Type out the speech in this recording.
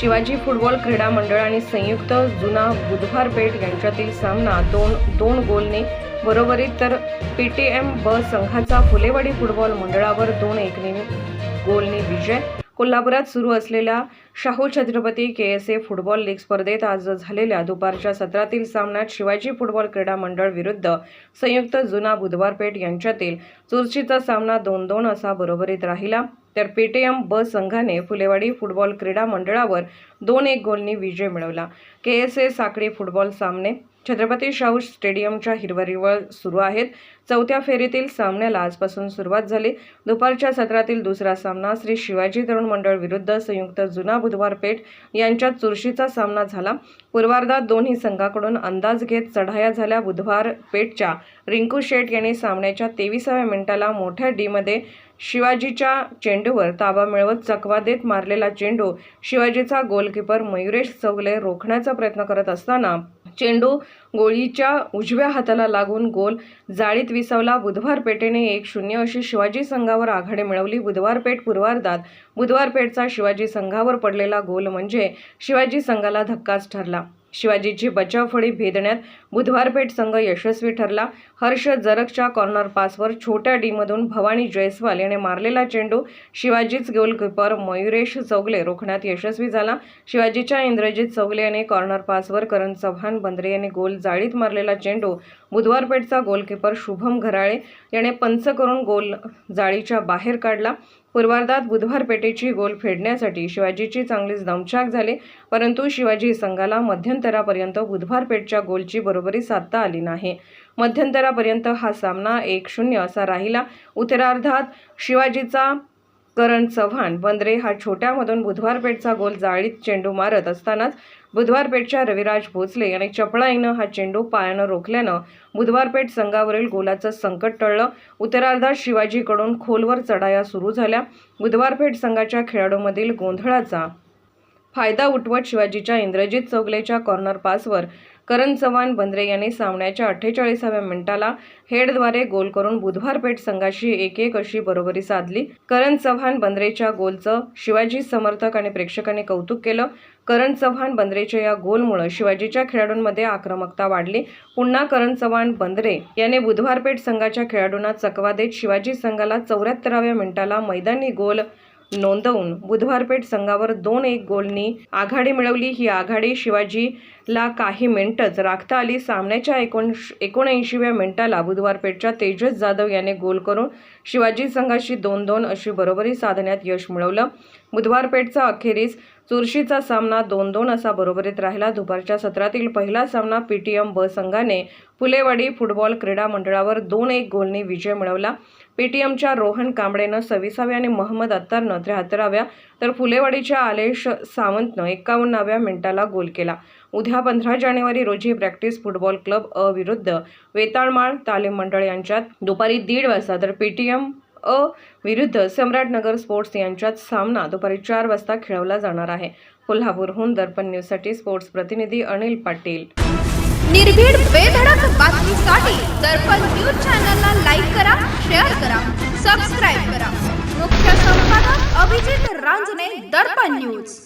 Shivaji football क्रीडा मंडळ आणि संयुक्त जुना बुधवार पेठ यांच्यातील सामना दोन दोन गोलने बरोबरीत तर पी टी एम ब संघाचा फुलेवाडी फुटबॉल मंडळावर दोन एकने गोलने विजय. कोल्हापुरात सुरू असलेल्या Shahu Chhatrapati K S A football league स्पर्धेत आज झालेल्या दुपारच्या सत्रातील सामन्यात शिवाजी फुटबॉल क्रीडा मंडळ विरुद्ध संयुक्त जुना बुधवार पेठ यांच्यातील चुरशीचा सामना दोन दोन असा बरोबरीत राहिला. तर पेटीएम ब संघाने फुलेवाडी फुटबॉल क्रीडा मंडळावर दोन एक गोलनी विजय मिळवला. के एस ए साखळी फुटबॉल सामने छत्रपती शाहू स्टेडियमच्या हिरवळीवर सुरू आहेत. चौथ्या फेरीतील सामन्याला आजपासून सुरुवात झाली. दुपारच्या सत्रातील दुसरा सामना श्री शिवाजी तरुण मंडळ विरुद्ध संयुक्त जुना बुधवार पेठ यांच्यात चुरशीचा सामना झाला. पूर्वार्धात दोन्ही संघाकडून अंदाज घेत चढाया झाल्या बुधवार पेठच्या रिंकू शेठ यांनी सामन्याच्या तेविसाव्या मिनिटाला मोठ्या डीमध्ये शिवाजीच्या चेंडूवर ताबा मिळवत चकवा देत मारलेला चेंडू शिवाजीचा गोलकीपर मयुरेश चौगले रोखण्याचा प्रयत्न करत असताना चेंडू गोळीच्या उजव्या हाताला लागून गोल जाळीत विसावला. बुधवार पेठेने एक शून्य अशी शिवाजी संघावर आघाडी मिळवली. बुधवार पेठ पूर्वार्धात बुधवार पेठचा शिवाजी संघावर पडलेला गोल म्हणजे शिवाजी संघाला धक्काच ठरला. शिवाजीची बचाव फळी भेदण्यात बुधवारपेठ संघ यशस्वी ठरला. हर्ष जरकच्या कॉर्नर पासवर छोट्या डीमधून भवानी जयस्वाल याने मारलेला चेंडू शिवाजीच गोलकीपर मयुरेश चौगले रोखण्यात यशस्वी झाला. शिवाजीच्या इंद्रजित चौगले याने कॉर्नर पासवर करण चव्हाण बंद्रे याने गोल जाळीत मारलेला चेंडू बुधवारपेठचा गोलकीपर शुभम घराळे याने पंच करून गोल जाळीच्या बाहेर काढला. पूर्वार्धात बुधवार पेठेची गोल फेडण्यासाठी शिवाजीची चांगलीच दमछाक झाली. परंतु शिवाजी संघाला मध्यंतरापर्यंत बुधवारपेठच्या गोलची बरोबरी साधता आली नाही. मध्यंतरापर्यंत हा सामना एक शून्य असा राहिला. उत्तरार्धात शिवाजीचा करण चव्हाण बंद्रे हा छोट्यामधून बुधवारपेठचा गोल जाळीत चेंडू मारत असतानाच बुधवारपेठच्या रविराज भोसले याने चपळाईनं हा चेंडू पायानं रोखल्यानं बुधवारपेठ संघावरील गोलाचं संकट टळलं. उत्तरार्धात शिवाजीकडून खोलवर चढाया सुरू झाल्या. बुधवारपेठ संघाच्या खेळाडूमधील गोंधळाचा फायदा उठवत शिवाजीच्या इंद्रजित चौगलेच्या कॉर्नर पासवर करण चव्हाण बंद्रे यांनी सामन्याच्या अठ्ठेचाळीसाव्या मिनिटाला हेडद्वारे गोल करून बुधवार पेठ संघाशी एक एक अशी बरोबरी साधली. करण चव्हाण बंद्रेच्या गोलचं शिवाजी समर्थक आणि प्रेक्षकांनी कौतुक केलं. करण चव्हाण बंद्रेच्या या गोलमुळे शिवाजीच्या खेळाडूंमध्ये आक्रमकता वाढली. पुन्हा करण चव्हाण बंद्रे याने बुधवारपेठ संघाच्या खेळाडूंना चकवा देत शिवाजी संघाला चौऱ्याहत्तराव्या मिनिटाला मैदानी गोल नोंदवून बुधवारपेठ संघावर दोन एक गोलनी आघाडी मिळवली. ही आघाडी शिवाजी ला काही मिनिटच राखता आली. सामन्याच्या एकोण एकोणऐंशीव्या मिनिटाला बुधवारपेठच्या तेजस जाधव याने गोल करून शिवाजी संघाशी दोन दोन अशी बरोबरी साधण्यात यश मिळवलं. बुधवारपेठचा अखेरीस चुरशीचा सामना दोन दोन असा बरोबरीत राहिला. दुपारच्या सत्रातील पहिला सामना पीटीएम ब संघाने फुलेवाडी फुटबॉल क्रीडा मंडळावर दोन एक गोलने विजय मिळवला. पीटीएमच्या रोहन कांबळेनं सव्वीसाव्या आणि महम्मद अत्तारनं त्र्याहत्तराव्या तर फुलेवाडीच्या आलेश सावंतनं एक्कावन्नाव्या मिनिटाला गोल केला. उद्या पंधरा जानेवारी रोजी प्रॅक्टिस फुटबॉल क्लब अ विरुद्ध वेताळमाळ तालीम मंडळ यांच्यात दुपारी दीड वाजता तर पेटीएम अ विरुद्ध सम्राटनगर स्पोर्ट्स यांच्यात सामना दुपारी चार वाजता खेळवला जाणार आहे. कोल्हापूरहून दर्पण न्यूजसाठी स्पोर्ट्स प्रतिनिधी अनिल पाटील. निर्भीड बेधडक बातमीसाठी दर्पण न्यूज चॅनलला लाईक करा शेअर करा सबस्क्राईब करा. मुख्य संपादक अभिजित रांजने दर्पण न्यूज.